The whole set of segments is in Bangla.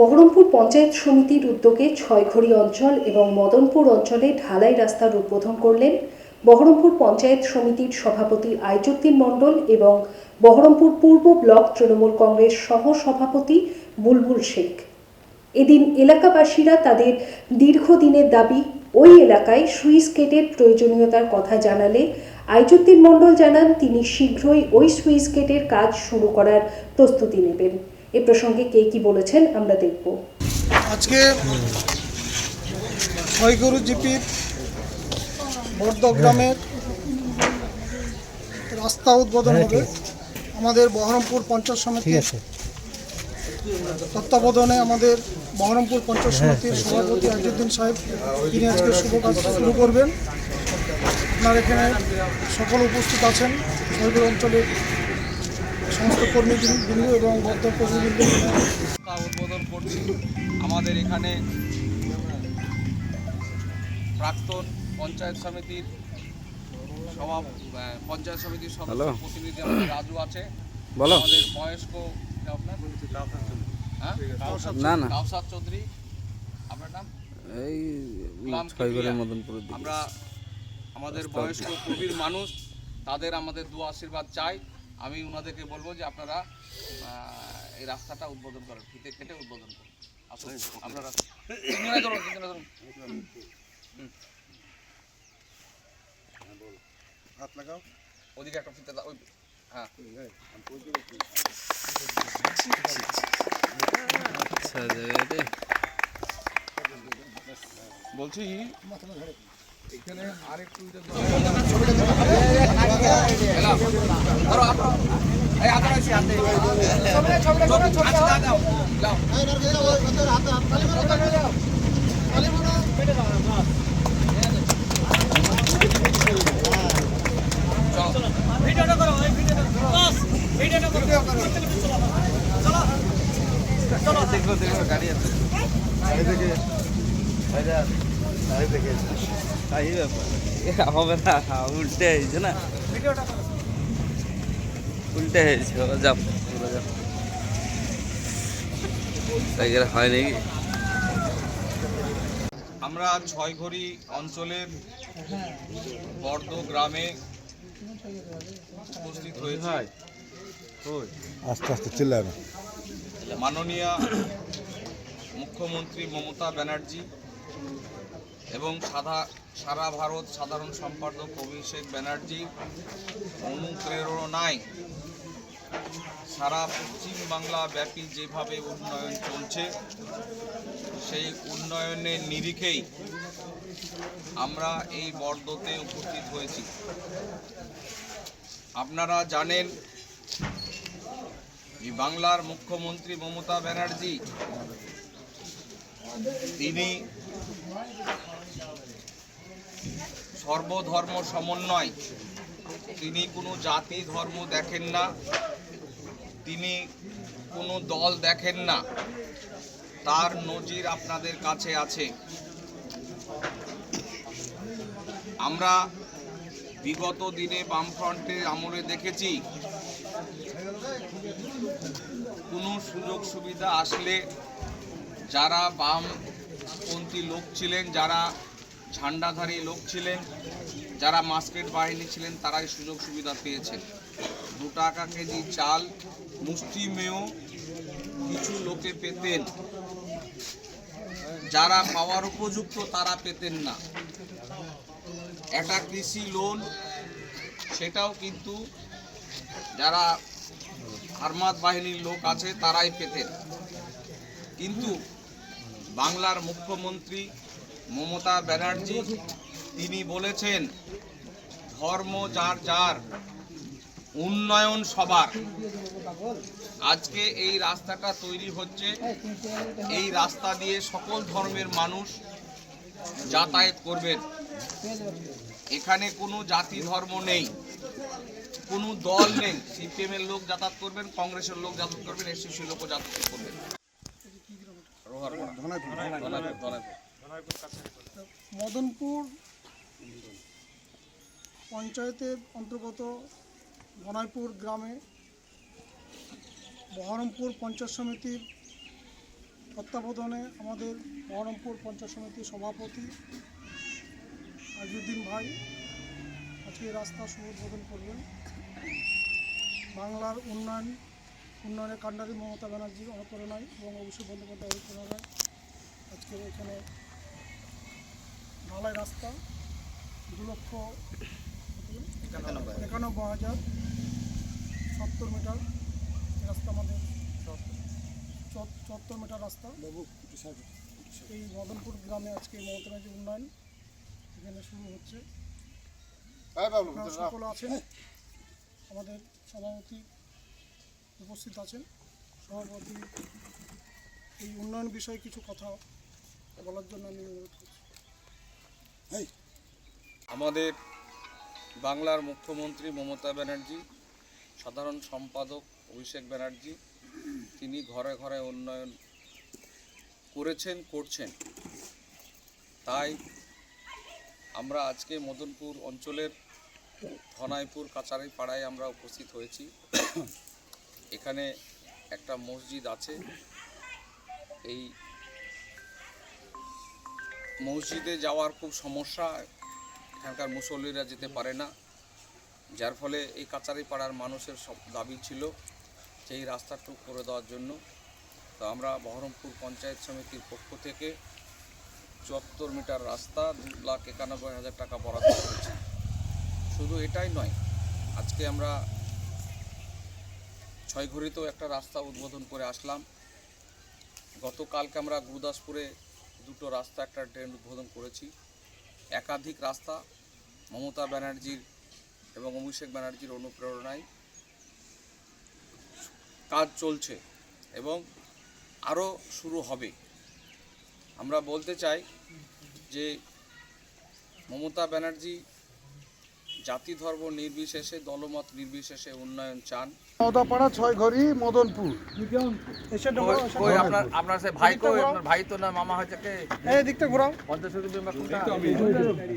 বহরমপুর পঞ্চায়েত সমিতির উদ্যোগে ছয়ঘড়ি অঞ্চল এবং মদনপুর অঞ্চলে ঢালাই রাস্তার উদ্বোধন করলেন বহরমপুর পঞ্চায়েত সমিতির সভাপতি আইজুদ্দিন মণ্ডল এবং বহরমপুর পূর্ব ব্লক তৃণমূল কংগ্রেস সহ সভাপতি বুলবুল শেখ। এদিন এলাকাবাসীরা তাদের দীর্ঘদিনের দাবি, ওই এলাকায় সুইচ গেটের প্রয়োজনীয়তার কথা জানালে, আইজুদ্দিন মণ্ডল জানান, তিনি শীঘ্রই ওই সুইচ গেটের কাজ শুরু করার প্রস্তুতি নেবেন। এ প্রসঙ্গে কে কি বলেছেন আমরা দেখব। আজকে ছয়গরু জিপির বর্ধগ্রামের রাস্তা উদ্বোধন হবে। আমাদের বহরমপুর পঞ্চায়েত সমিতির তত্ত্বাবধানে আমাদের বহরমপুর পঞ্চায়েত সমিতির সভাপতি আজিউদ্দিন সাহেব তিনি আজকে শুভ কাজ শুরু করবেন। আপনার এখানে সকল উপস্থিত আছেন ছয়গরু অঞ্চলের সমস্ত কর্মীবৃন্দ এবং বদ্ধ কর্মীবৃন্দ উদ্বোধন করছি আমাদের এখানে প্রাক্তন পঞ্চায়েত সমিতির সভা পঞ্চায়েত সমিতির সদস্য প্রতিনিধি আমাদের রাজু আছে। বলো। আমাদের বয়স্ক হ্যাঁ? না না। কাউসার চৌধুরী। আপনার নাম? এই গোলাম ছয় করে কিবরিয়া। মদনপুরের দিকে। আমরা আমাদের বয়স্ক প্রবীর মানুষ। তাদের আমাদের দু আশীর্বাদ চাই। আমি ওনাদেরকে বলব যে আপনারা এই রাস্তাটা উদ্বোধন করেন ফিতে কেটে উদ্বোধন করেন। আসুন আপনারা তিনজনে ধরুন তিনজনে ধরুন। হাত লাগাও। ওদিকে একটা ফিতে ওই হ্যাঁ। আচ্ছা বলছি এখানে আরেকটু আপনারা এই হাতে আছে হাতে আচ্ছা দাও দাও চলো দেখো দেখো গাড়ি আছে তাই ব্যাপার। এ হবে না উল্টে হয়েছে না? উল্টে হয়েছে যাও। তাই করে হয় নাকি? আমরা ছয়ঘড়ি অঞ্চলের বর্দ গ্রামে উপস্থিত হয়েছি। আস্তে আস্তে চিল্লায় মাননীয় মুখ্যমন্ত্রী মমতা ব্যানার্জি এবং সাধা সারা ভারত সাধারণ সম্পাদক অভিষেক ব্যানার্জির অনুপ্রেরণায় সারা পশ্চিম বাংলা ব্যাপী যেভাবে উন্নয়ন চলছে, সেই উন্নয়নের নিরিখেই আমরা এই বর্দতে উপস্থিত হয়েছি। আপনারা জানেন বাংলার মুখ্যমন্ত্রী মমতা ব্যানার্জি, তিনি সর্বধর্ম সমন্বয়। তিনি কোনো জাতি, ধর্ম দেখেন না। তিনি কোনো দল দেখেন না। তার নজির আপনাদের কাছে আছে। আমরা বিগত দিনে বামফ্রন্টের আমলে দেখেছি, কোনো সুযোগ সুবিধা আসলে যারা বামপন্থী লোক ছিলেন, যারা ঝান্ডাধারী লোক ছিলেন, যারা মাস্কেট বাহিনী ছিলেন, তারাই সুযোগ সুবিধা পেয়েছেন। দু টাকা কেজি চাল মুষ্টিমেয় কিছু লোকে পেতেন। যারা পাওয়ার উপযুক্ত, তারা পেতেন না। একটা কৃষি লোন, সেটাও কিন্তু যারা আর্মাদ বাহিনীর লোক আছে, তারাই পেতেন। কিন্তু বাংলার মুখ্যমন্ত্রী মমতা ব্যানার্জি, তিনি বলেছেন, ধর্ম যার যার, উন্নয়ন সবার। আজকে এই রাস্তাটা তৈরি হচ্ছে। এই রাস্তা দিয়ে সকল ধর্মের মানুষ যাতায়াত করবেন। এখানে কোনো জাতি ধর্ম নেই, কোনো দল নেই। সিপিএমের লোক যাতায়াত করবেন, কংগ্রেসের লোক যাতায়াত করবেন এসিসি লোকও যাতায়াত করবেন। মদনপুর পঞ্চায়েতের অন্তর্গত বনাইপুর গ্রামে বহরমপুর পঞ্চায়েত সমিতির তত্ত্বাবধানে আমাদের বহরমপুর পঞ্চায়েত সমিতির সভাপতি আজিউদ্দিন ভাই আজকে রাস্তা শুভ উদ্বোধন করবেন। বাংলার উন্নয়ন উন্নয়নের কাণ্ডারি মমতা ব্যানার্জির অনুপ্রেরণায় এবং অভিষেক বন্দ্যোপাধ্যায় অনুপ্রেরণায় আজকের এখানে ঢালাই রাস্তা দু লক্ষ একানব্বই হাজার। সত্তর মিটার রাস্তা আমাদের। চুয়াত- চুয়াত্তর মিটার রাস্তা। এই মদনপুর গ্রামে আজকে মমতা ব্যানার্জির উন্নয়ন এখানে শুরু হচ্ছে। সকলে আছেন। আমাদের সভাপতি উপস্থিত আছেন সভাপতি। এই উন্নয়ন বিষয়ে কিছু কথা বলার জন্য আমি অনুরোধ করছি। আমাদের বাংলার মুখ্যমন্ত্রী মমতা ব্যানার্জি সাধারণ সম্পাদক অভিষেক ব্যানার্জি তিনি ঘরে ঘরে উন্নয়ন করেছেন করছেন। তাই আমরা আজকে মদনপুর অঞ্চলের ধনাইপুর কাছারি পাড়ায় আমরা উপস্থিত হয়েছি। এখানে একটা মসজিদ আছে। এই মসজিদে যাওয়ার খুব সমস্যা। এখানকার মুসল্লিরা যেতে পারে না। যার ফলে এই কাচারি পাড়ার মানুষের সব দাবি ছিল এই রাস্তাটুকু করে দেওয়ার জন্য। তো আমরা বহরমপুর পঞ্চায়েত সমিতির পক্ষ থেকে চুয়াত্তর মিটার রাস্তা, দু লাখ একানব্বই হাজার টাকা বরাদ্দ করেছি। শুধু এটাই নয়, আজকে আমরা ছয়ঘড়িতেও একটা রাস্তা উদ্বোধন করে আসলাম। গতকালকে আমরা গুরুদাসপুরে দুটো রাস্তা, একটা ট্রেন উদ্বোধন করেছি। একাধিক রাস্তা, মমতা ব্যানার্জির এবং অভিষেক ব্যানার্জির অনুপ্রেরণায় কাজ চলছে এবং আরও শুরু হবে। আমরা বলতে চাই যে মমতা ব্যানার্জি জাতি ধর্ম নির্বিশেষে দলমত নির্বিশেষে উন্নয়ন চান। নওদাপাড়া ছয় ঘড়ি মদনপুর। কই আপনার আপনার সে ভাই কই আপনার ভাই তো না মামা হয়েছে কে? এই দিকটা ঘোরাও। পঞ্চাশ মেম্বার কোনটা বিয়েবাড়ি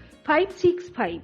five six five